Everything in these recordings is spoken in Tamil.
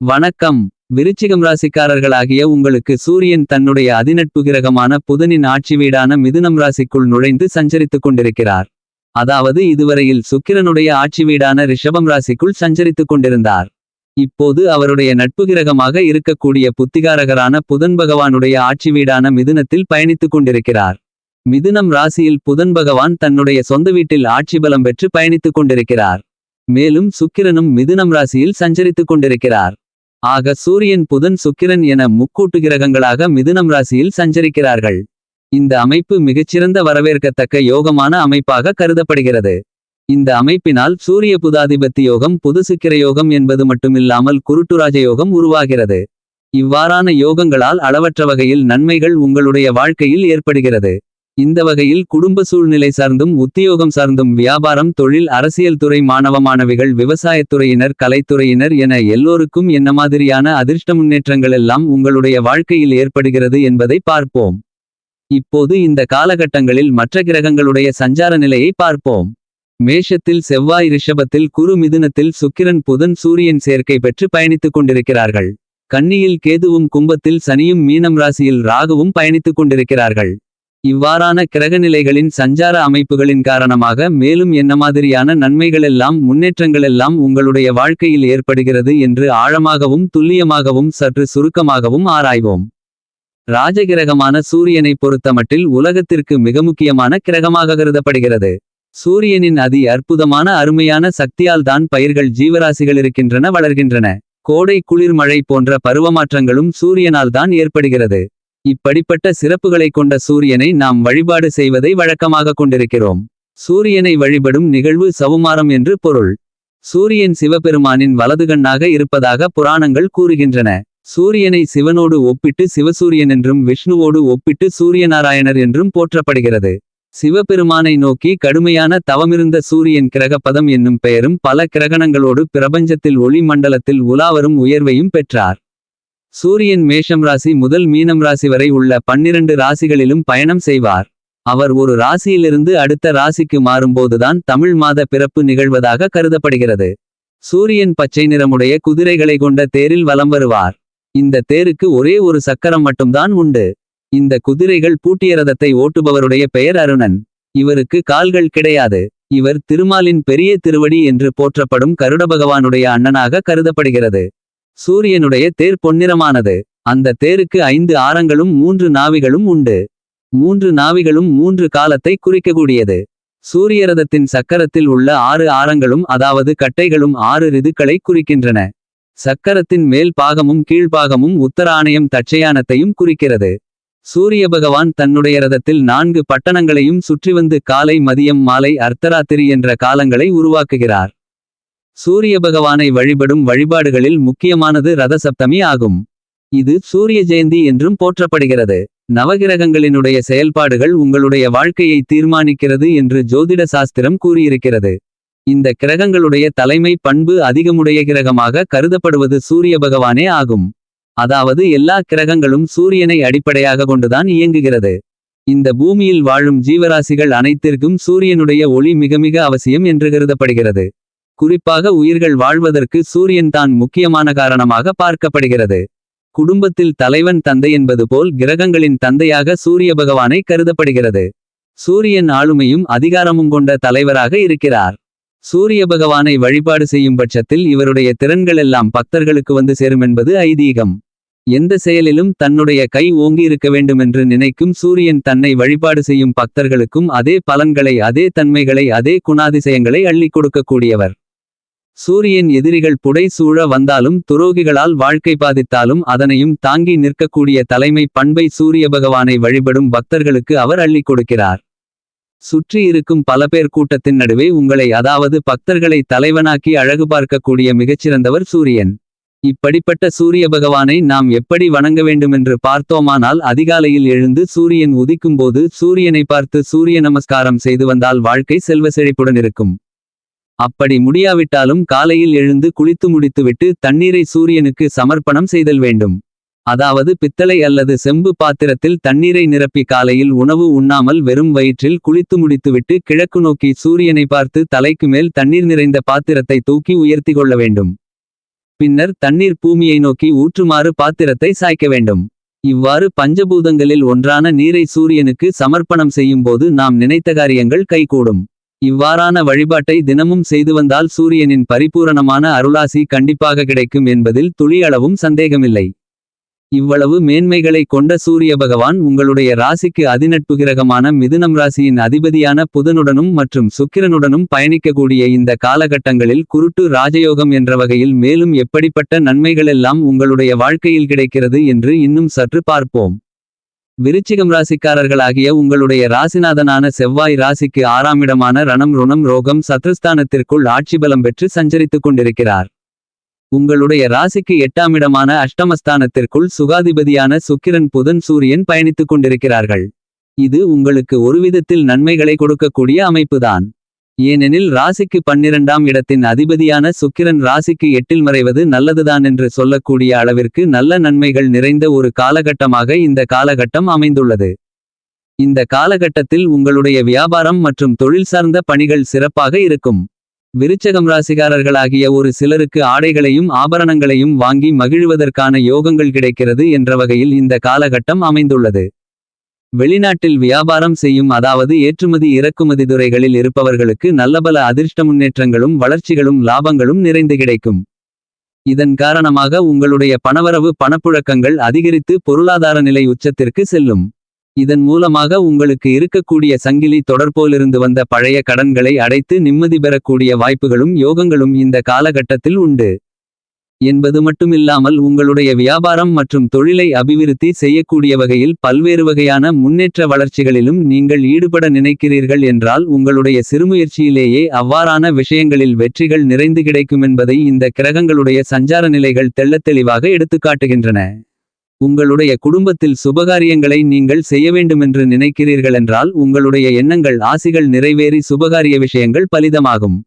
வணக்கம். விருச்சிகம் ராசிக்காரர்களாகிய உங்களுக்கு சூரியன் தன்னுடைய அதிநட்பு கிரகமான புதனின் ஆட்சி வீடான மிதுனம் ராசிக்குள் நுழைந்து சஞ்சரித்துக் கொண்டிருக்கிறார். அதாவது இதுவரையில் சுக்கிரனுடைய ஆட்சி வீடான ரிஷபம் ராசிக்குள் சஞ்சரித்துக் கொண்டிருந்தார். இப்போது அவருடைய நட்பு கிரகமாக இருக்கக்கூடிய புத்திகாரகரான புதன் பகவானுடைய ஆட்சி வீடான மிதுனத்தில் பயணித்துக் கொண்டிருக்கிறார். மிதுனம் ராசியில் புதன் பகவான் தன்னுடைய சொந்த வீட்டில் ஆட்சி பலம் பெற்று பயணித்துக் கொண்டிருக்கிறார். மேலும் சுக்கிரனும் மிதுனம் ராசியில் சஞ்சரித்துக் கொண்டிருக்கிறார். ஆக சூரியன் புதன் சுக்கிரன் என முக்கூட்டு கிரகங்களாக மிதுனம் ராசியில் சஞ்சரிக்கிறார்கள். இந்த அமைப்பு மிகச்சிறந்த வரவேற்கத்தக்க யோகமான அமைப்பாக கருதப்படுகிறது. இந்த அமைப்பினால் சூரிய புதாதிபத்தி யோகம் புது சுக்கிர யோகம் என்பது மட்டுமில்லாமல் குருட்டுராஜ யோகம் உருவாகிறது. இவ்வாறான யோகங்களால் அளவற்ற வகையில் நன்மைகள் உங்களுடைய வாழ்க்கையில் ஏற்படுகிறது. இந்த வகையில் குடும்ப சூழ்நிலை சார்ந்தும் உத்தியோகம் சார்ந்தும் வியாபாரம் தொழில் அரசியல் துறை மாணவ மாணவிகள் விவசாயத்துறையினர் கலைத்துறையினர் என எல்லோருக்கும் என்ன மாதிரியான அதிர்ஷ்ட முன்னேற்றங்கள் எல்லாம் உங்களுடைய வாழ்க்கையில் ஏற்படுகிறது என்பதை பார்ப்போம். இப்போது இந்த காலகட்டங்களில் மற்ற கிரகங்களுடைய சஞ்சார நிலையை பார்ப்போம். மேஷத்தில் செவ்வாய் ரிஷபத்தில் குரு மிதுனத்தில் சுக்கிரன் புதன் சூரியன் சேர்க்கை பெற்று பயணித்துக் கொண்டிருக்கிறார்கள். கன்னியில் கேதுவும் கும்பத்தில் சனியும் மீனம் ராசியில் ராகுவும் பயணித்துக் கொண்டிருக்கிறார்கள். இவ்வாறான கிரகநிலைகளின் சஞ்சார அமைப்புகளின் காரணமாக மேலும் என்ன மாதிரியான நன்மைகளெல்லாம் முன்னேற்றங்களெல்லாம் உங்களுடைய வாழ்க்கையில் ஏற்படுகிறது என்று ஆழமாகவும் துல்லியமாகவும் சற்று சுருக்கமாகவும் ஆராய்வோம். ராஜகிரகமான சூரியனை பொறுத்தமட்டில் உலகத்திற்கு மிக முக்கியமான கிரகமாக கருதப்படுகிறது. சூரியனின் அதி அற்புதமான அருமையான சக்தியால் தான் பயிர்கள் ஜீவராசிகள் இருக்கின்றன வளர்கின்றன. கோடை குளிர் மழை போன்ற பருவமாற்றங்களும் சூரியனால் தான் ஏற்படுகிறது. இப்படிப்பட்ட சிறப்புகளைக் கொண்ட சூரியனை நாம் வழிபாடு செய்வதை வழக்கமாக கொண்டிருக்கிறோம். சூரியனை வழிபடும் நிகழ்வு சவுமாரம் என்று பொருள். சூரியன் சிவபெருமானின் வலதுகண்ணாக இருப்பதாக புராணங்கள் கூறுகின்றன. சூரியனை சிவனோடு ஒப்பிட்டு சிவசூரியன் என்றும் விஷ்ணுவோடு ஒப்பிட்டு சூரியநாராயணர் என்றும் போற்றப்படுகிறது. சிவபெருமானை நோக்கி கடுமையான தவமிருந்த சூரியன் கிரகப்பதம் என்னும் பெயரும் பல கிரகணங்களோடு பிரபஞ்சத்தில் ஒளி மண்டலத்தில் உலாவரும் உயர்வையும் பெற்றார். சூரியன் மேஷம் ராசி முதல் மீனம் ராசி வரை உள்ள பன்னிரண்டு ராசிகளிலும் பயணம் செய்வார். அவர் ஒரு ராசியிலிருந்து அடுத்த ராசிக்கு மாறும்போதுதான் தமிழ் மாத பிறப்பு நிகழ்வதாக கருதப்படுகிறது. சூரியன் பச்சை நிறமுடைய குதிரைகளை கொண்ட தேரில் வலம் வருவார். இந்த தேருக்கு ஒரே ஒரு சக்கரம் மட்டும்தான் உண்டு. இந்த குதிரைகள் பூட்டிய ரதத்தை ஓட்டுபவருடைய பெயர் அருணன். இவருக்கு கால்கள் கிடையாது. இவர் திருமாலின் பெரிய திருவடி என்று போற்றப்படும் கருட பகவானுடைய அண்ணனாக கருதப்படுகிறது. சூரியனுடைய தேர் பொன்னிறமானது. அந்த தேருக்கு ஐந்து ஆரங்களும் மூன்று நாவிகளும் உண்டு. மூன்று நாவிகளும் மூன்று காலத்தை குறிக்கக்கூடியது. சூரியரதத்தின் சக்கரத்தில் உள்ள ஆறு ஆரங்களும் அதாவது கட்டைகளும் ஆறு ரிதுக்களை குறிக்கின்றன. சக்கரத்தின் மேல் பாகமும் கீழ்ப்பாகமும் உத்தராணையம் தட்சயானத்தையும் குறிக்கிறது. சூரிய பகவான் தன்னுடைய ரதத்தில் நான்கு பட்டணங்களையும் சுற்றி வந்து காலை மதியம் மாலை அர்த்தராத்திரி என்ற காலங்களை உருவாக்குகிறார். சூரிய பகவானை வழிபடும் வழிபாடுகளில் முக்கியமானது ரத சப்தமி ஆகும். இது சூரிய ஜெயந்தி என்றும் போற்றப்படுகிறது. நவகிரகங்களினுடைய செயல்பாடுகள் உங்களுடைய வாழ்க்கையை தீர்மானிக்கிறது என்று ஜோதிட சாஸ்திரம் கூறியிருக்கிறது. இந்த கிரகங்களுடைய தலைமை பண்பு அதிகமுடைய கிரகமாக கருதப்படுவது சூரிய பகவானே ஆகும். அதாவது எல்லா கிரகங்களும் சூரியனை அடிப்படையாக கொண்டுதான் இயங்குகிறது. இந்த பூமியில் வாழும் ஜீவராசிகள் அனைத்திற்கும் சூரியனுடைய ஒளி மிக மிக அவசியம் என்று கருதப்படுகிறது. குறிப்பாக உயிர்கள் வாழ்வதற்கு சூரியன் தான் முக்கியமான காரணமாக பார்க்கப்படுகிறது. குடும்பத்தில் தலைவன் தந்தை என்பது போல் கிரகங்களின் தந்தையாக சூரிய பகவானை கருதப்படுகிறது. சூரியன் ஆளுமையும் அதிகாரமும் கொண்ட தலைவராக இருக்கிறார். சூரிய பகவானை வழிபாடு செய்யும் பட்சத்தில் இவருடைய திறன்கள் எல்லாம் பக்தர்களுக்கு வந்து சேரும் என்பது ஐதீகம். எந்த செயலிலும் தன்னுடைய கை ஓங்கி இருக்க வேண்டுமென்று நினைக்கும் சூரியன் தன்னை வழிபாடு செய்யும் பக்தர்களுக்கும் அதே பலன்களை அதே தன்மைகளை அதே குணாதிசயங்களை அள்ளிக் கொடுக்கக்கூடியவர். சூரியன் எதிரிகள் புடை சூழ வந்தாலும் துரோகிகளால் வாழ்க்கை பாதித்தாலும் அதனையும் தாங்கி நிற்கக்கூடிய தலைமை பண்பை சூரிய பகவானை வழிபடும் பக்தர்களுக்கு அவர் அள்ளிக் கொடுக்கிறார். சுற்றி இருக்கும் பல பேர் கூட்டத்தின் நடுவே உங்களை அதாவது பக்தர்களை தலைவனாக்கி அழகு பார்க்கக்கூடிய மிகச்சிறந்தவர் சூரியன். இப்படிப்பட்ட சூரிய பகவானை நாம் எப்படி வணங்க வேண்டுமென்று பார்த்தோமானால் அதிகாலையில் எழுந்து சூரியன் உதிக்கும்போது சூரியனை பார்த்து சூரிய நமஸ்காரம் செய்து வந்தால் வாழ்க்கை செல்வ செழிப்புடன் இருக்கும். அப்படி முடியாவிட்டாலும் காலையில் எழுந்து குளித்து முடித்துவிட்டு தண்ணீரை சூரியனுக்கு சமர்ப்பணம் செய்தல் வேண்டும். அதாவது பித்தளை அல்லது செம்பு பாத்திரத்தில் தண்ணீரை நிரப்பி காலையில் உணவு உண்ணாமல் வெறும் வயிற்றில் குளித்து முடித்துவிட்டு கிழக்கு நோக்கி சூரியனை பார்த்து தலைக்கு மேல் தண்ணீர் நிறைந்த பாத்திரத்தை தூக்கி உயர்த்தி கொள்ள வேண்டும். பின்னர் தண்ணீர் பூமியை நோக்கி ஊற்றுமாறு பாத்திரத்தை சாய்க்க வேண்டும். இவ்வாறு பஞ்சபூதங்களில் ஒன்றான நீரை சூரியனுக்கு சமர்ப்பணம் செய்யும்போது நாம் நினைத்த காரியங்கள் கைகூடும். இவ்வாறான வழிபாட்டை தினமும் செய்து வந்தால் சூரியனின் பரிபூரணமான அருளாசி கண்டிப்பாக கிடைக்கும் என்பதில் துளியளவும் சந்தேகமில்லை. இவ்வளவு மேன்மைகளை கொண்ட சூரிய பகவான் உங்களுடைய ராசிக்கு அதிநட்பு கிரகமான மிதுனம் ராசியின் அதிபதியான புதனுடனும் மற்றும் சுக்கிரனுடனும் பயணிக்கக்கூடிய இந்த காலகட்டங்களில் குருட்டு ராஜயோகம் என்ற வகையில் மேலும் எப்படிப்பட்ட நன்மைகளெல்லாம் உங்களுடைய வாழ்க்கையில் கிடைக்கிறது என்று இன்னும் சற்று பார்ப்போம். விருச்சிகம் ராசிக்காரர்களாகிய உங்களுடைய ராசிநாதனான செவ்வாய் ராசிக்கு ஆறாம் இடமான ரணம் ருணம் ரோகம் சத்ருஸ்தானத்திற்குள் ஆட்சி பலம் பெற்று சஞ்சரித்துக் கொண்டிருக்கிறார். உங்களுடைய ராசிக்கு எட்டாம் இடமான அஷ்டமஸ்தானத்திற்குள் சுகாதிபதியான சுக்கிரன் புதன் சூரியன் பயணித்துக் கொண்டிருக்கிறார்கள். இது உங்களுக்கு ஒருவிதத்தில் நன்மைகளை கொடுக்கக்கூடிய அமைப்புதான். ஏனெனில் ராசிக்கு பன்னிரண்டாம் இடத்தின் அதிபதியான சுக்கிரன் ராசிக்கு எட்டில் மறைவது நல்லதுதான் என்று சொல்லக்கூடிய அளவிற்கு நல்ல நன்மைகள் நிறைந்த ஒரு காலகட்டமாக இந்த காலகட்டம் அமைந்துள்ளது. இந்த காலகட்டத்தில் உங்களுடைய வியாபாரம் மற்றும் தொழில் சார்ந்த பணிகள் சிறப்பாக இருக்கும். விருச்சகம் ராசிகாரர்களாகிய ஒரு சிலருக்கு ஆடைகளையும் ஆபரணங்களையும் வாங்கி மகிழ்வதற்கான யோகங்கள் கிடைக்கிறது என்ற வகையில் இந்த காலகட்டம் அமைந்துள்ளது. வெளிநாட்டில் வியாபாரம் செய்யும் அதாவது ஏற்றுமதி இறக்குமதி துறைகளில் இருப்பவர்களுக்கு நல்லபல அதிர்ஷ்ட முன்னேற்றங்களும் வளர்ச்சிகளும் லாபங்களும் நிறைந்து கிடைக்கும். இதன் காரணமாக உங்களுடைய பணவரவு பணப்புழக்கங்கள் அதிகரித்து பொருளாதார நிலை உச்சத்திற்கு செல்லும். இதன் மூலமாக உங்களுக்கு இருக்கக்கூடிய சங்கிலி தொடர்போலிருந்து வந்த பழைய கடன்களை அடைத்து நிம்மதி பெறக்கூடிய வாய்ப்புகளும் யோகங்களும் இந்த காலகட்டத்தில் உண்டு. என்பது மட்டுமில்லாமல் உங்களுடைய வியாபாரம் மற்றும் தொழிலை அபிவிருத்தி செய்யக்கூடிய வகையில் பல்வேறு வகையான முன்னேற்ற வளர்ச்சிகளிலும் நீங்கள் ஈடுபட நினைக்கிறீர்கள் என்றால் உங்களுடைய சிறுமுயற்சியிலேயே அவ்வாறான விஷயங்களில் வெற்றிகள் நிறைந்து கிடைக்கும் என்பதை இந்த கிரகங்களுடைய சஞ்சார நிலைகள் தெள்ளத்தெளிவாக எடுத்துக்காட்டுகின்றன. உங்களுடைய குடும்பத்தில் சுபகாரியங்களை நீங்கள் செய்ய வேண்டுமென்று நினைக்கிறீர்களென்றால் உங்களுடைய எண்ணங்கள் ஆசிகள் நிறைவேறி சுபகாரிய விஷயங்கள் பலிதமாகும்.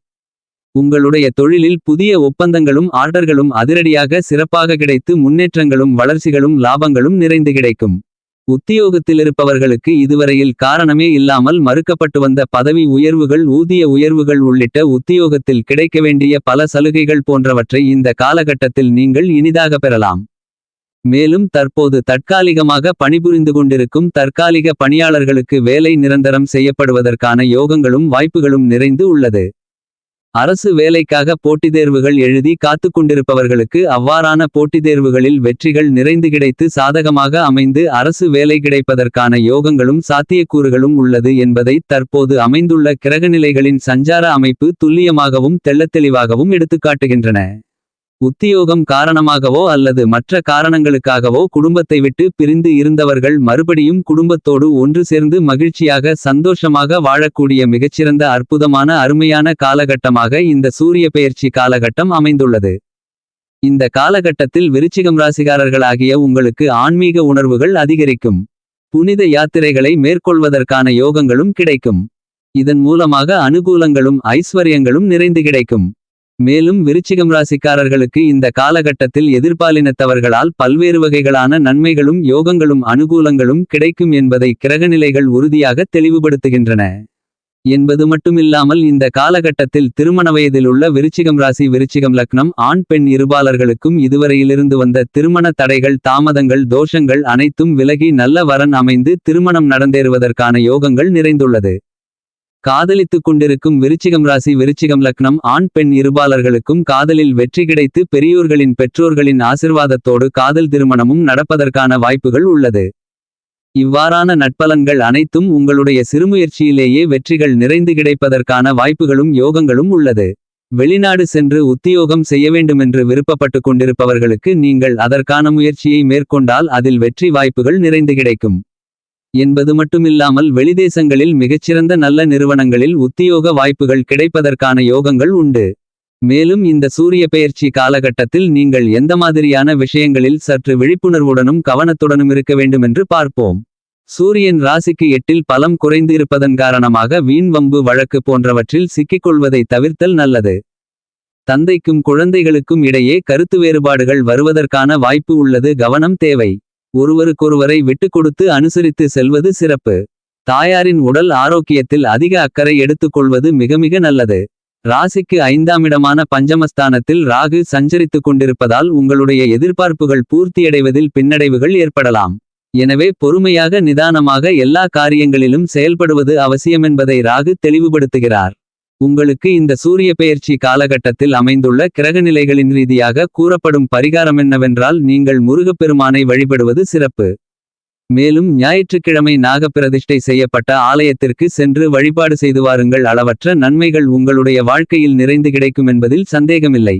உங்களுடைய தொழிலில் புதிய ஒப்பந்தங்களும் ஆர்டர்களும் அதிரடியாக சிறப்பாக கிடைத்து முன்னேற்றங்களும் வளர்ச்சிகளும் லாபங்களும் நிறைந்து கிடைக்கும். உத்தியோகத்திலிருப்பவர்களுக்கு இதுவரையில் காரணமே இல்லாமல் மறுக்கப்பட்டு வந்த பதவி உயர்வுகள் ஊதிய உயர்வுகள் உள்ளிட்ட உத்தியோகத்தில் கிடைக்க வேண்டிய பல சலுகைகள் போன்றவற்றை இந்த காலகட்டத்தில் நீங்கள் இனிதாக பெறலாம். மேலும் தற்போது தற்காலிகமாக பணிபுரிந்து கொண்டிருக்கும் தற்காலிக பணியாளர்களுக்கு வேலை நிரந்தரம் செய்யப்படுவதற்கான யோகங்களும் வாய்ப்புகளும் நிறைந்து உள்ளது. அரசு வேலைக்காக போட்டித் தேர்வுகள் எழுதி காத்து கொண்டிருப்பவர்களுக்கு அவ்வாறான போட்டித் தேர்வுகளில் வெற்றிகள் நிறைந்து கிடைத்து சாதகமாக அமைந்து அரசு வேலை கிடைப்பதற்கான யோகங்களும் சாத்தியக்கூறுகளும் உள்ளது என்பதை தற்போது அமைந்துள்ள கிரகநிலைகளின் சஞ்சார அமைப்பு துல்லியமாகவும் தெள்ளத்தெளிவாகவும் எடுத்துக்காட்டுகின்றன. உத்தியோகம் காரணமாகவோ அல்லது மற்ற காரணங்களுக்காகவோ குடும்பத்தை விட்டு பிரிந்து இருந்தவர்கள் மறுபடியும் குடும்பத்தோடு ஒன்று சேர்ந்து மகிழ்ச்சியாக சந்தோஷமாக வாழக்கூடிய மிகச்சிறந்த அற்புதமான அருமையான காலகட்டமாக இந்த சூரிய பெயர்ச்சி காலகட்டம் அமைந்துள்ளது. இந்த காலகட்டத்தில் விருச்சிகம் ராசிகாரர்களாகிய உங்களுக்கு ஆன்மீக உணர்வுகள் அதிகரிக்கும். புனித யாத்திரைகளை மேற்கொள்வதற்கான யோகங்களும் கிடைக்கும். இதன் மூலமாக அனுகூலங்களும் ஐஸ்வர்யங்களும் நிறைந்து கிடைக்கும். மேலும் விருச்சிகம் ராசிக்காரர்களுக்கு இந்த காலகட்டத்தில் எதிர்பாலினத்தவர்களால் பல்வேறு வகைகளான நன்மைகளும் யோகங்களும் அனுகூலங்களும் கிடைக்கும் என்பதை கிரகநிலைகள் உறுதியாக தெளிவுபடுத்துகின்றன. என்பது மட்டுமில்லாமல் இந்த காலகட்டத்தில் திருமண வயதில் உள்ள விருச்சிகம் ராசி விருச்சிகம் லக்னம் ஆண் பெண் இருபாலர்களுக்கும் இதுவரையிலிருந்து வந்த திருமண தடைகள் தாமதங்கள் தோஷங்கள் அனைத்தும் விலகி நல்ல வரன் அமைந்து திருமணம் நடந்தேறுவதற்கான யோகங்கள் நிறைந்துள்ளது. காதலித்துக் கொண்டிருக்கும் விருச்சிகம் ராசி விருச்சிகம் லக்னம் ஆண் பெண் இருபாலர்களுக்கும் காதலில் வெற்றி கிடைத்து பெரியோர்களின் பெற்றோர்களின் ஆசிர்வாதத்தோடு காதல் திருமணமும் நடப்பதற்கான வாய்ப்புகள் உள்ளது. இவ்வாறான நட்பலன்கள் அனைத்தும் உங்களுடைய சிறுமுயற்சியிலேயே வெற்றிகள் நிறைந்து கிடைப்பதற்கான வாய்ப்புகளும் யோகங்களும் உள்ளது. வெளிநாடு சென்று உத்தியோகம் செய்ய வேண்டுமென்று விருப்பப்பட்டு கொண்டிருப்பவர்களுக்கு நீங்கள் அதற்கான முயற்சியை மேற்கொண்டால் அதில் வெற்றி வாய்ப்புகள் நிறைந்து கிடைக்கும். என்பது மட்டுமில்லாமல் வெளிதேசங்களில் மிகச்சிறந்த நல்ல நிறுவனங்களில் உத்தியோக வாய்ப்புகள் கிடைப்பதற்கான யோகங்கள் உண்டு. மேலும் இந்த சூரிய பெயர்ச்சி காலகட்டத்தில் நீங்கள் எந்த மாதிரியான விஷயங்களில் சற்று விழிப்புணர்வுடனும் கவனத்துடனும் இருக்க வேண்டுமென்று பார்ப்போம். சூரியன் ராசிக்கு எட்டில் பலம் குறைந்து இருப்பதன் காரணமாக வீண் வம்பு வழக்கு போன்றவற்றில் சிக்கிக்கொள்வதை தவிர்த்தல் நல்லது. தந்தைக்கும் குழந்தைகளுக்கும் இடையே கருத்து வேறுபாடுகள் வருவதற்கான வாய்ப்பு உள்ளது கவனம் தேவை. ஒருவருக்கொருவரை விட்டு கொடுத்து அனுசரித்து செல்வது சிறப்பு. தாயாரின் உடல் ஆரோக்கியத்தில் அதிக அக்கறை எடுத்துக்கொள்வது மிக மிக நல்லது. ராசிக்கு ஐந்தாமிடமான பஞ்சமஸ்தானத்தில் ராகு சஞ்சரித்துக் கொண்டிருப்பதால் உங்களுடைய எதிர்பார்ப்புகள் பூர்த்தியடைவதில் பின்னடைவுகள் ஏற்படலாம். எனவே பொறுமையாக நிதானமாக எல்லா காரியங்களிலும் செயல்படுவது அவசியமென்பதை ராகு தெளிவுபடுத்துகிறார். உங்களுக்கு இந்த சூரிய பெயர்ச்சி காலகட்டத்தில் அமைந்துள்ள கிரகநிலைகளின் ரீதியாக கூறப்படும் பரிகாரமென்னவென்றால் நீங்கள் முருகப்பெருமானை வழிபடுவது சிறப்பு. மேலும் ஞாயிற்றுக்கிழமை நாகப்பிரதிஷ்டை செய்யப்பட்ட ஆலயத்திற்கு சென்று வழிபாடு செய்து வாருங்கள். அளவற்ற நன்மைகள் உங்களுடைய வாழ்க்கையில் நிறைந்து கிடைக்கும் என்பதில் சந்தேகமில்லை.